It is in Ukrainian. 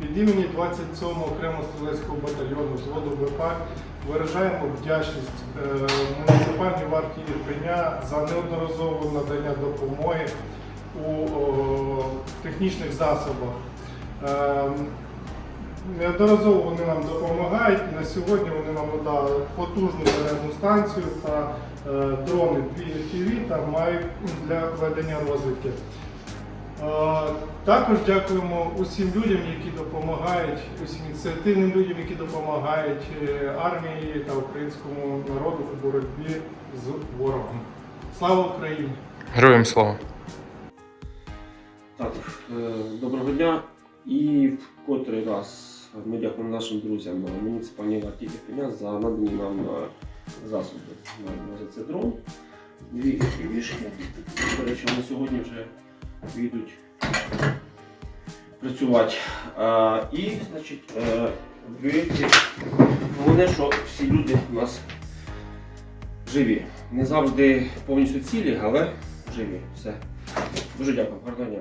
Від імені 27-го окремого стрілецького батальйону взводу БП виражаємо вдячність е, муніципальній варті Ірпеня за неодноразове надання допомоги у технічних засобах. Е, Неодноразово вони нам допомагають. На сьогодні вони нам надали потужну зарядну станцію та е, дрони 2 FPV та мають для ведення розвідки. Е, Також дякуємо усім людям, які допомагають, усім ініціативним людям, які допомагають е, армії та українському народу у боротьбі з ворогом. Слава Україні! Героям слава! Так, е, доброго дня. І в котрий раз ми дякуємо нашим друзям на муніципальній варті Ірпеня за надані нам е, засоби. Маємо на це дрон, дві півішки. До речі, вони сьогодні вже підуть працювати. А, і, значить, е, головне, що всі люди у нас живі. Не завжди повністю цілі, але живі. Все. Дуже дякую, гарного дня.